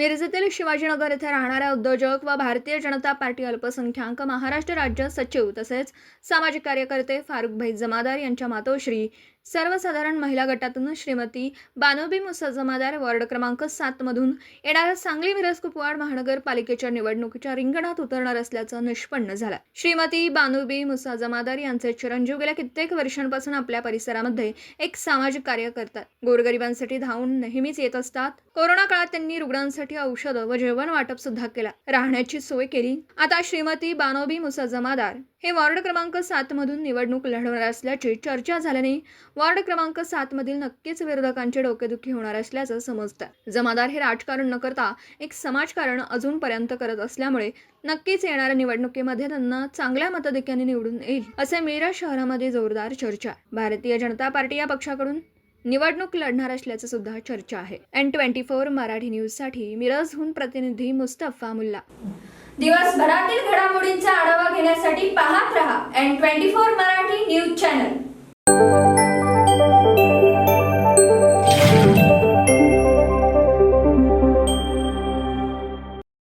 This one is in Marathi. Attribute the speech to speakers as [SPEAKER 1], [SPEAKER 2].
[SPEAKER 1] मिरजेतील शिवाजीनगर येथे राहणाऱ्या उद्योजक व भारतीय जनता पार्टी अल्पसंख्याक महाराष्ट्र राज्य सचिव तसेच सामाजिक कार्यकर्ते फारुखभाई जमादार यांच्या मातोश्री सर्वसाधारण महिला गटातून श्रीमती बानोबी मुसा जमादार वॉर्ड क्रमांक सात मधून येणाऱ्या सांगली मिरज कुपवाड महानगरपालिकेच्या निवडणुकीच्या रिंगणात उतरणार असल्याचं निष्पन्न झालं. श्रीमती बानोबी मुसा जमादार यांचे चिरंजीव गेल्या कित्येक वर्षांपासून आपल्या परिसरामध्ये एक सामाजिक कार्य करतात. गोरगरिबांसाठी धावून नेहमीच येत असतात. कोरोना काळात त्यांनी रुग्णांसाठी औषधं व जेवण वाटप सुद्धा केला. राहण्याची सोय केली. आता श्रीमती बानोबी मुसा जमादार हे वॉर्ड क्रमांक सातमधून निवडणूक लढवणार असल्याची चर्चा झाल्याने वार्ड क्रमांक सात मधील नक्कीच विरोधकांची डोकेदुखी होणार असल्याचं समजतं. जमादार हे राजकारण न करता एक समाजकारण अजूनपर्यंत करत असल्यामुळे नक्कीच येणाऱ्या निवडणुकीमध्ये त्यांना चांगल्या मताधिक्याने निवडून येईल असे मिरज शहरामध्ये जोरदार चर्चा. भारतीय जनता पार्टी या पक्षाकडून निवडणूक लढणार असल्याचं सुद्धा चर्चा आहे. एन ट्वेंटी फोर मराठी न्यूजसाठी मिरजहून प्रतिनिधी मुस्तफा मुल्ला.
[SPEAKER 2] दिवसभरातील घडामोडींचा आढावा घेण्यासाठी पाहत रहा N twenty four Marathi news channel.